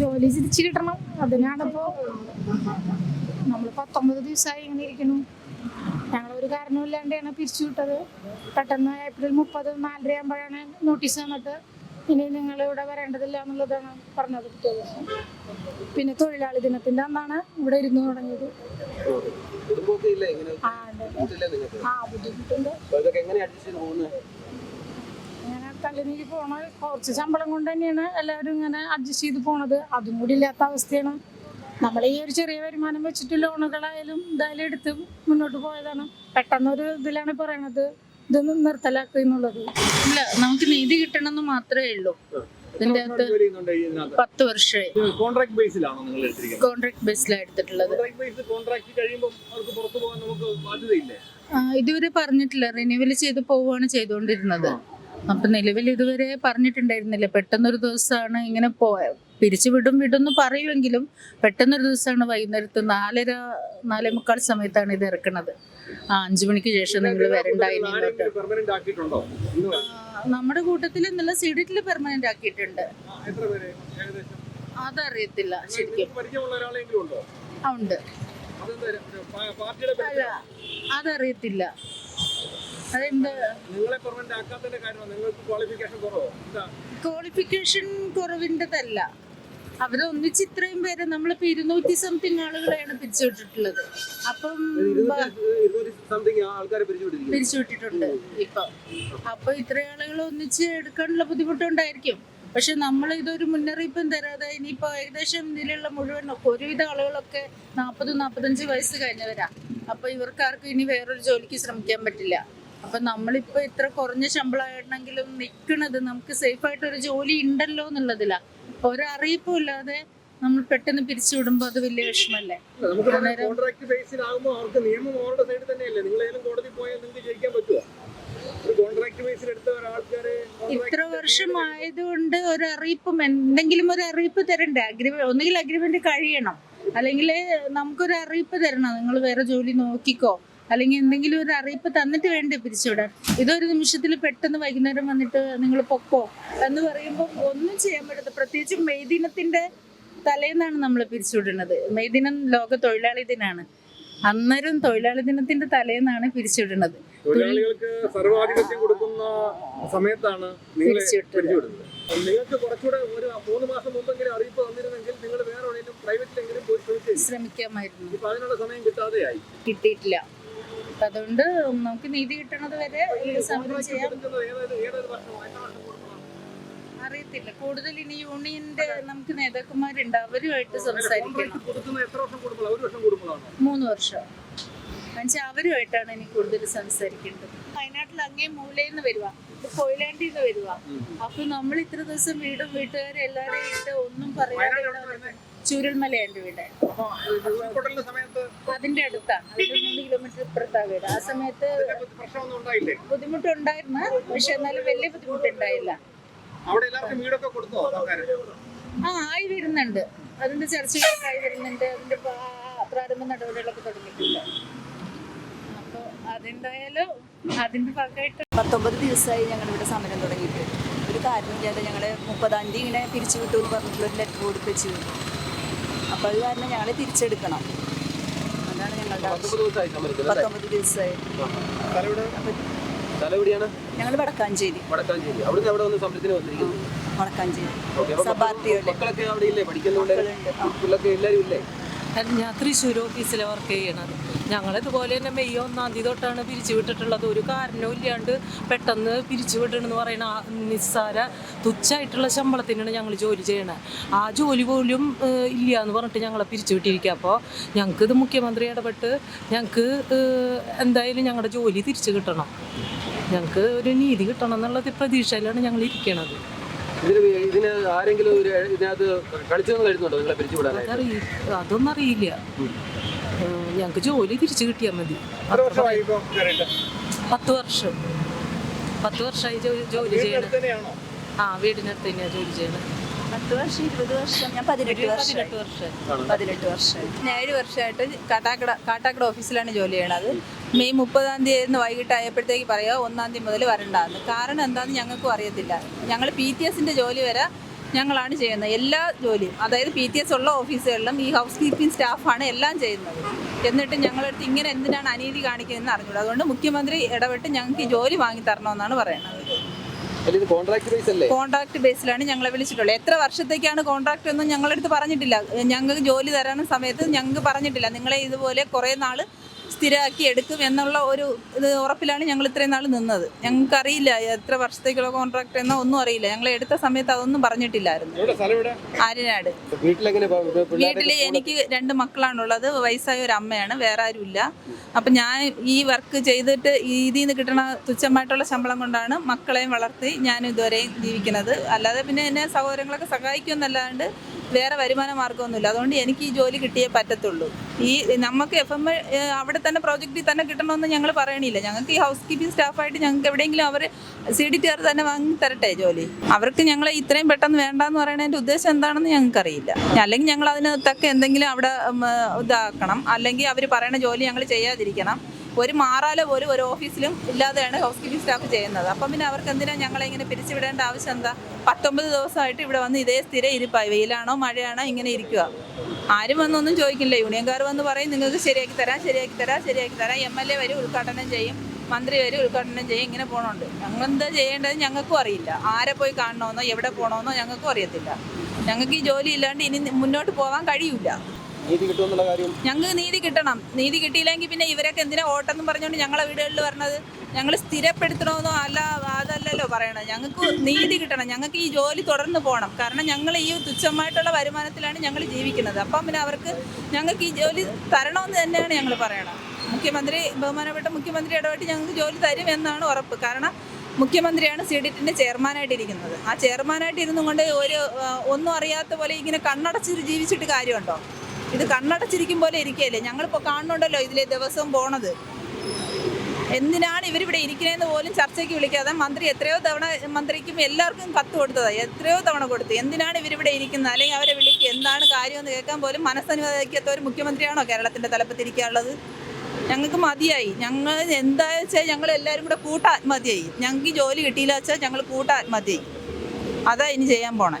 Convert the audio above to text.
ജോലി തിരിച്ചു കിട്ടണം അതിനാണിപ്പോ നമ്മൾ പത്തൊമ്പത് ദിവസമായി ഇങ്ങനെ ഇരിക്കുന്നു. ഞങ്ങളൊരു കാരണമില്ലാണ്ടാണ് പിരിച്ചു വിട്ടത്. പെട്ടെന്ന് ഏപ്രിൽ മുപ്പത് നാലര ആകുമ്പോഴാണ് നോട്ടീസ് തന്നിട്ട് ഇനി നിങ്ങൾ ഇവിടെ വരേണ്ടതില്ല എന്നുള്ളതാണ് പറഞ്ഞത് പിറ്റേ ദിവസം. പിന്നെ തൊഴിലാളി ദിനത്തിന്റെ അന്നാണ് ഇവിടെ ഇരുന്ന് തുടങ്ങിയത്. ആ ബുദ്ധിമുട്ടുണ്ട്. തള്ളിനീക്കി പോണ കുറച്ച് ശമ്പളം കൊണ്ട് തന്നെയാണ് എല്ലാവരും ഇങ്ങനെ അഡ്ജസ്റ്റ് ചെയ്ത് പോണത്. അതും കൂടി ഇല്ലാത്ത അവസ്ഥയാണ്. നമ്മൾ ഈ ഒരു ചെറിയ വരുമാനം വെച്ചിട്ട് ലോണുകളായാലും ഇതായാലും എടുത്ത് മുന്നോട്ട് പോയതാണ്. പെട്ടെന്നൊരു ഇതിലാണ് പറയണത്. ഇത് നിർത്തലാക്കുക എന്നുള്ളത്. ഇല്ല നമുക്ക് നീതി കിട്ടണമെന്ന് മാത്രമേ ഉള്ളൂ. ഇതിന്റെ അകത്ത് പത്ത് വർഷമായി കോൺട്രാക്ട് ബേസിലാണോ നിങ്ങൾ കോൺട്രാക്ട് ബേസിലാണ് എടുത്തിട്ടുള്ളത്. കോൺട്രാക്ട് കഴിയുമ്പോൾ അവർക്ക് പുറത്തു പോകാൻ നമുക്ക് ബാധ്യതയില്ലേ? ഇതുവരെ പറഞ്ഞിട്ടില്ല. റിന്യൂവൽ ചെയ്ത് പോവുകയാണ് ചെയ്തുകൊണ്ടിരുന്നത് അപ്പൊ നിലവിൽ ഇതുവരെ പറഞ്ഞിട്ടുണ്ടായിരുന്നില്ല. പെട്ടെന്നൊരു ദിവസമാണ് ഇങ്ങനെ പോ പിരിച്ചു വിടും വിടും എന്ന് പറയുമെങ്കിലും പെട്ടെന്നൊരു ദിവസമാണ് വൈകുന്നേരത്ത് നാലര നാലേ മുക്കാൽ സമയത്താണ് ഇത് ഇറക്കുന്നത് ആ അഞ്ചു മണിക്ക് ശേഷം നിങ്ങൾ നമ്മുടെ കൂട്ടത്തിൽ ഇന്നലെ സീഡിറ്റിൽ പെർമനന്റ് ആക്കിയിട്ടുണ്ട്. അതറിയത്തില്ല ശരിക്കും. ഉണ്ടോ. അതറിയത്തില്ല അതെന്ത് നിങ്ങളെ പെർമനന്റ് ആക്കാത്തതിന്റെ കാരണം നിങ്ങൾക്ക് ക്വാളിഫിക്കേഷൻ കുറവോ? ക്വാളിഫിക്കേഷൻ കുറവിന്റെതല്ല. അവർ ഒന്നിച്ച് ഇത്രയും പേര് നമ്മളിപ്പോ ഇരുന്നൂറ്റി സംതിങ് ആളുകളെയാണ് പിരിച്ചുവിട്ടിട്ടുള്ളത്. അപ്പം പിരിച്ചുവിട്ടിട്ടുണ്ട് ഇപ്പൊ. അപ്പൊ ഇത്രയും ആളുകൾ ഒന്നിച്ച് എടുക്കാനുള്ള ബുദ്ധിമുട്ടുണ്ടായിരിക്കും. പക്ഷെ നമ്മൾ ഇതൊരു മുന്നറിയിപ്പും തരാതെ ഇനിയിപ്പോ ഏകദേശം ഇതിലുള്ള മുഴുവൻ ഒരുവിധ ആളുകളൊക്കെ നാൽപ്പത് നാൽപ്പത്തഞ്ച് വയസ്സ് കഴിഞ്ഞവരാ. അപ്പൊ ഇവർക്കാർക്കും ഇനി വേറൊരു ജോലിക്ക് ശ്രമിക്കാൻ പറ്റില്ല. അപ്പൊ നമ്മളിപ്പോ ഇത്ര കുറഞ്ഞ ശമ്പളമായിരുന്നെങ്കിലും നിൽക്കുന്നത് നമുക്ക് സേഫ് ആയിട്ട് ഒരു ജോലി ഉണ്ടല്ലോ എന്നുള്ളതിലാ. ഒരറിയിപ്പും ഇല്ലാതെ നമ്മൾ പെട്ടെന്ന് പിരിച്ചു വിടുമ്പോ അത് വലിയ വിഷമല്ലേ? ഇത്ര വർഷം കോൺട്രാക്ട് ബേസിലാകുമ്പോൾ അവർക്ക് നിയമം അവരുടെ സൈഡിൽ തന്നെയല്ലേ? നിങ്ങൾ ഏതെങ്കിലും കോടതി പോയാൽ നിങ്ങൾക്ക് ജയിക്കാൻ പറ്റുമോ ഒരു ഇത്ര വർഷമായതുകൊണ്ട് ഒരു അറിയിപ്പും എന്തെങ്കിലും ഒരു അറിയിപ്പ് തരണ്ടേ? അഗ്രിമെന്റ് ഒന്നുകിൽ അഗ്രിമെന്റ് കഴിയണം. അല്ലെങ്കിൽ നമുക്കൊരു അറിയിപ്പ് തരണം. നിങ്ങൾ വേറെ ജോലി നോക്കിക്കോ. അല്ലെങ്കിൽ എന്തെങ്കിലും ഒരു അറിയിപ്പ് തന്നിട്ട് വേണ്ടേ പിരിച്ചുവിടാൻ? ഇതൊരു നിമിഷത്തിൽ പെട്ടെന്ന് വൈകുന്നേരം വന്നിട്ട് നിങ്ങൾ പൊക്കോ എന്ന് പറയുമ്പോൾ ഒന്നും ചെയ്യാൻ പറ്റത്തില്ല. പ്രത്യേകിച്ച് മെയ് ദിനത്തിന്റെ തലേന്നാണ് നമ്മൾ പിരിച്ചുവിടുന്നത്. മെയ് ദിനം ലോക തൊഴിലാളി ദിനാണ്. അന്നേരം തൊഴിലാളി ദിനത്തിന്റെ തലേന്നാണ് പിരിച്ചുവിടുന്നത്. തൊഴിലാളികൾക്ക് സർവാധിപത്യം കൊടുക്കുന്ന സമയത്താണ് നിങ്ങൾക്ക് കുറച്ചുകൂടെ ഒരു മൂന്ന് മാസം മുമ്പെങ്കിലും അറിയിപ്പ് തന്നിരുന്നെങ്കിൽ നിങ്ങൾ വേറെ എവിടെയെങ്കിലും പ്രൈവറ്റിലെങ്കിലും പോയി ശ്രമിക്കാമായിരുന്നു. ഇപ്പൊ അതിനുള്ള സമയം കിട്ടാതെയായി. കിട്ടിയിട്ടില്ല. അപ്പൊ അതുകൊണ്ട് നമുക്ക് നീതി കിട്ടണത് വരെ സമരം ചെയ്യാം. അറിയത്തില്ല. കൂടുതൽ ഇനി യൂണിയന്റെ നമുക്ക് നേതാക്കന്മാരുണ്ട്. അവരുമായിട്ട് സംസാരിക്കണം മൂന്ന് വർഷം. എന്നുവെച്ചാൽ അവരുമായിട്ടാണ് ഇനി കൂടുതൽ സംസാരിക്കേണ്ടത്. വയനാട്ടിൽ അങ്ങേ മൂലയിൽ നിന്ന് വരുവാ. കൊയിലാണ്ടിൽ നിന്ന് വരുവാ. അപ്പൊ നമ്മൾ ഇത്ര ദിവസം വീടും വീട്ടുകാരും എല്ലാവരെയും ഇട്ട് ഒന്നും പറയാതെ ഇവിടെ. വന്നിട്ട് ചൂരൽമല എന്റെ വീട് സമയത്ത് അതിന്റെ അടുത്താണ്. അതിന്റെ മൂന്ന് കിലോമീറ്റർ ഇപ്പുറത്താ വീട്. ആ സമയത്ത് ബുദ്ധിമുട്ടുണ്ടായിരുന്നു. പക്ഷെ എന്നാലും വലിയ ബുദ്ധിമുട്ടുണ്ടായില്ല. ആ ആയി വരുന്നുണ്ട്. അതിന്റെ ചർച്ചകളൊക്കെ ആയി വരുന്നുണ്ട്. അതിന്റെ പ്രാ- പ്രാരംഭ നടപടികളൊക്കെ തുടങ്ങിയിട്ടുണ്ട്. അപ്പോൾ അതെന്തായാലും അതിന്റെ ഭാഗമായിട്ട് പത്തൊമ്പത് ദിവസമായി ഞങ്ങളിവിടെ സമരം തുടങ്ങിയിട്ട്. ഒരു കാരണമില്ലാതെ ഞങ്ങൾ മുപ്പതാം തീയതി ഇങ്ങനെ പിരിച്ചു വിട്ടു എന്ന് പറഞ്ഞിട്ടുള്ളൊരു ലെറ്റർ കൊടുത്ത് വെച്ചു. അപ്പോൾ അത് കാരണം ഞങ്ങളെ തിരിച്ചെടുക്കണം. അതാണ് ഞങ്ങളുടെ പത്തൊമ്പത് ദിവസമായി ഞങ്ങൾ വടക്കാഞ്ചേരി. വടക്കാഞ്ചേരി. അവിടുന്ന് അവിടെ വന്ന് സമരത്തിന് വന്നിരിക്കുന്നു? വടക്കാഞ്ചേരി. മക്കളൊക്കെ അവിടെ ഇല്ലേ? പഠിക്കുന്നുണ്ട്. പിള്ളേർക്ക് എല്ലാവരും ഇല്ലേ? ഞാൻ തൃശ്ശൂർ ഓഫീസിലെ വർക്ക് ചെയ്യണത്. ഞങ്ങളിതുപോലെ തന്നെ മെയ് ഒന്നാം തീയതി തൊട്ടാണ് പിരിച്ചു വിട്ടിട്ടുള്ളത്. ഒരു കാരണവും ഇല്ലാണ്ട് പെട്ടെന്ന് പിരിച്ചു വിടണമെന്ന് പറയുന്ന നിസ്സാര തുച്ഛമായിട്ടുള്ള ശമ്പളത്തിനാണ് ഞങ്ങൾ ജോലി ചെയ്യണത് ആ ജോലി പോലും ഇല്ല എന്ന് പറഞ്ഞിട്ട് ഞങ്ങളെ പിരിച്ചു വിട്ടിരിക്കുക അപ്പോൾ ഞങ്ങൾക്ക് ഇത് മുഖ്യമന്ത്രി ഇടപെട്ട് ഞങ്ങൾക്ക് എന്തായാലും ഞങ്ങളുടെ ജോലി തിരിച്ചു കിട്ടണം. ഞങ്ങൾക്ക് ഒരു നീതി കിട്ടണം എന്നുള്ള പ്രതീക്ഷയിലാണ് ഞങ്ങൾ ഇരിക്കണത് ഇതിന് ഇതിന് ആരെങ്കിലും ഒരു ഇതിനകത്ത് കളിച്ചു എഴുതുന്നുണ്ടോ? നിങ്ങളെ പിരിച്ചുവിടാനായിട്ട്? അതറിയി അതൊന്നും അറിയില്ല. ഞങ്ങക്ക് ഞങ്ങൾക്ക് ജോലി തിരിച്ചു കിട്ടിയാൽ മതി. പത്ത് വർഷം. പത്ത് വർഷമായി ജോലി ചെയ്യണം. ആ വീടിനടുത്ത് തന്നെയാണ് ജോലി ചെയ്യണം. പത്ത് വർഷം ഇരുപത് വർഷം ഞാൻ പതിനെട്ട് വർഷം. പതിനെട്ട് വർഷം. ഞാൻ ഏഴ് വർഷമായിട്ട് കാട്ടാക്കട കാട്ടാക്കട ഓഫീസിലാണ് ജോലി ചെയ്യണത്. മെയ് മുപ്പതാം തീയതി വൈകിട്ട് ആയപ്പോഴത്തേക്ക് പറയുക ഒന്നാം തീയതി മുതൽ വരണ്ടാന്ന്. കാരണം എന്താണെന്ന് ഞങ്ങൾക്കും അറിയത്തില്ല. ഞങ്ങൾ പി ടി എസിന്റെ ജോലി വരെ ഞങ്ങളാണ് ചെയ്യുന്നത്. എല്ലാ ജോലിയും അതായത് പി ടി എസ് ഉള്ള ഓഫീസുകളിലും ഈ ഹൗസ് കീപ്പിംഗ് സ്റ്റാഫാണ് എല്ലാം ചെയ്യുന്നത്. എന്നിട്ട് ഞങ്ങളടുത്ത് ഇങ്ങനെ എന്തിനാണ് അനീതി കാണിക്കുന്നതെന്ന് അറിഞ്ഞൂടാ. അതുകൊണ്ട് മുഖ്യമന്ത്രി ഇടപെട്ട് ഞങ്ങൾക്ക് ഈ ജോലി വാങ്ങി തരണമെന്നാണ് പറയുന്നത്. കോൺട്രാക്ട് ബേസിലാണ് ഞങ്ങളെ വിളിച്ചിട്ടുള്ളത്. എത്ര വർഷത്തേക്കാണ് കോൺട്രാക്ട് ഒന്നും ഞങ്ങളെടുത്ത് പറഞ്ഞിട്ടില്ല. ഞങ്ങൾക്ക് ജോലി തരാനും സമയത്ത് ഞങ്ങൾക്ക് പറഞ്ഞിട്ടില്ല. നിങ്ങളെ ഇതുപോലെ കുറേ നാൾ സ്ഥിരമാക്കി എടുക്കും എന്നുള്ള ഒരു ഇത് ഉറപ്പിലാണ് ഞങ്ങൾ ഇത്രയും നാൾ നിന്നത്. ഞങ്ങൾക്ക് അറിയില്ല എത്ര വർഷത്തേക്കുള്ള കോൺട്രാക്ട് എന്നോ ഒന്നും അറിയില്ല. ഞങ്ങൾ എടുത്ത സമയത്ത് അതൊന്നും പറഞ്ഞിട്ടില്ലായിരുന്നു. ആര്യനാട്. വീട്ടിൽ എനിക്ക് രണ്ട് മക്കളാണുള്ളത്. വയസ്സായ ഒരു അമ്മയാണ്. വേറെ ആരുമില്ല. അപ്പം ഞാൻ ഈ വർക്ക് ചെയ്തിട്ട് ഇതിൽ നിന്ന് കിട്ടണ തുച്ഛമായിട്ടുള്ള ശമ്പളം കൊണ്ടാണ് മക്കളെയും വളർത്തി ഞാൻ ഇതുവരെയും ജീവിക്കുന്നത്. അല്ലാതെ പിന്നെ എന്നെ സഹോദരങ്ങളൊക്കെ സഹായിക്കുമെന്നല്ലാണ്ട് വേറെ വരുമാന മാർഗമൊന്നുമില്ല. അതുകൊണ്ട് എനിക്ക് ഈ ജോലി കിട്ടിയേ പറ്റത്തുള്ളൂ. ഈ നമുക്ക് എഫ് എം അവിടെ തന്നെ പ്രോജക്റ്റിൽ തന്നെ കിട്ടണമെന്ന് ഞങ്ങൾ പറയണില്ല. ഞങ്ങൾക്ക് ഈ ഹൗസ് കീപ്പിംഗ് സ്റ്റാഫായിട്ട് ഞങ്ങൾക്ക് എവിടെയെങ്കിലും അവർ സി ഡി ടി ആർ തന്നെ വാങ്ങി തരട്ടെ ജോലി. അവർക്ക് ഞങ്ങളെ ഇത്രയും പെട്ടെന്ന് വേണ്ടാന്ന് പറയുന്നതിന്റെ ഉദ്ദേശം എന്താണെന്ന് ഞങ്ങൾക്കറിയില്ല. അല്ലെങ്കിൽ ഞങ്ങൾ അതിന് തക്ക എന്തെങ്കിലും അവിടെ ഇതാക്കണം. അല്ലെങ്കിൽ അവർ പറയുന്ന ജോലി ഞങ്ങൾ ചെയ്യാതിരിക്കണം. ഒരു മാറാല പോലും ഒരു ഓഫീസിലും ഇല്ലാതെയാണ് ഹൗസ് കീപ്പിംഗ് സ്റ്റാഫ് ചെയ്യുന്നത്. അപ്പം പിന്നെ അവർക്ക് എന്തിനാ ഞങ്ങളെ ഇങ്ങനെ പിരിച്ചുവിടേണ്ട ആവശ്യം എന്താ? പത്തൊമ്പത് ദിവസമായിട്ട് ഇവിടെ വന്ന് ഇതേ സ്ഥിര ഇരിപ്പായി വെയിലാണോ മഴയാണോ ഇങ്ങനെ ഇരിക്കുക ആരും വന്നൊന്നും ചോദിക്കില്ല. യൂണിയൻകാർ വന്ന് പറയും നിങ്ങൾക്ക് ശരിയാക്കി തരാം ശരിയാക്കി തരാം ശരിയാക്കി തരാം. എം എൽ എ വരും ഉദ്ഘാടനം ചെയ്യും. മന്ത്രി വരെ ഉദ്ഘാടനം ചെയ്യും. ഇങ്ങനെ പോകണുണ്ട് ഞങ്ങൾ എന്താ ചെയ്യേണ്ടത് ഞങ്ങൾക്കും അറിയില്ല. ആരെ പോയി കാണണമെന്നോ എവിടെ പോകണമെന്നോ ഞങ്ങൾക്കും അറിയത്തില്ല. ഞങ്ങൾക്ക് ഈ ജോലി ഇല്ലാണ്ട് ഇനി മുന്നോട്ട് പോകാൻ കഴിയില്ല നീതി കാര്യം ഞങ്ങൾക്ക് നീതി കിട്ടണം. നീതി കിട്ടിയില്ലെങ്കിൽ പിന്നെ ഇവരൊക്കെ എന്തിനാ ഓട്ടെന്ന് പറഞ്ഞുകൊണ്ട് ഞങ്ങളെ വീടുകളിൽ വരണത്? ഞങ്ങൾ സ്ഥിരപ്പെടുത്തണമെന്നോ അല്ല അതല്ലല്ലോ പറയണത്. ഞങ്ങൾക്ക് നീതി കിട്ടണം. ഞങ്ങൾക്ക് ഈ ജോലി തുടർന്ന് പോകണം. കാരണം ഞങ്ങൾ ഈ തുച്ഛമായിട്ടുള്ള വരുമാനത്തിലാണ് ഞങ്ങൾ ജീവിക്കുന്നത്. അപ്പം പിന്നെ അവർക്ക് ഞങ്ങൾക്ക് ഈ ജോലി തരണമെന്ന് തന്നെയാണ് ഞങ്ങൾ പറയണത്. മുഖ്യമന്ത്രി ബഹുമാനപ്പെട്ട മുഖ്യമന്ത്രി ഇടപെട്ട് ഞങ്ങൾക്ക് ജോലി തരും എന്നാണ് ഉറപ്പ്. കാരണം മുഖ്യമന്ത്രിയാണ് സി ഡിറ്റിന്റെ ചെയർമാനായിട്ട് ഇരിക്കുന്നത് ആ ചെയർമാനായിട്ട് ഇരുന്നും കൊണ്ട് ഒരു ഒന്നും അറിയാത്ത പോലെ ഇങ്ങനെ കണ്ണടച്ച് ജീവിച്ചിട്ട് കാര്യമുണ്ടോ? ഇത് കണ്ണടച്ചിരിക്കും പോലെ ഇരിക്കുകയല്ലേ? ഞങ്ങളിപ്പോൾ കാണുന്നുണ്ടല്ലോ ഇതിലെ ദിവസവും പോണത്. എന്തിനാണ് ഇവരിവിടെ ഇരിക്കുന്നതെന്ന് പോലും ചർച്ചയ്ക്ക് വിളിക്കാതെ മന്ത്രി എത്രയോ തവണ മന്ത്രിക്കും എല്ലാവർക്കും കത്ത് കൊടുത്തതാണ് എത്രയോ തവണ കൊടുത്തു. എന്തിനാണ് ഇവരിവിടെ ഇരിക്കുന്നത്? അല്ലെങ്കിൽ അവരെ വിളിക്കുക എന്താണ് കാര്യമെന്ന് കേൾക്കാൻ പോലും മനസ്സനുവദിക്കാത്ത ഒരു മുഖ്യമന്ത്രിയാണോ കേരളത്തിന്റെ തലപ്പത്തിരിക്കാനുള്ളത്? ഞങ്ങൾക്ക് മതിയായി. ഞങ്ങൾ എന്താ വെച്ചാൽ ഞങ്ങൾ എല്ലാവരും കൂടെ കൂട്ട ആത്മഹത്യയായി ഞങ്ങൾക്ക് ജോലി കിട്ടിയില്ല വെച്ചാൽ ഞങ്ങൾ കൂട്ട ആത്മഹത്യയായി അതാ ഇനി ചെയ്യാൻ പോണേ.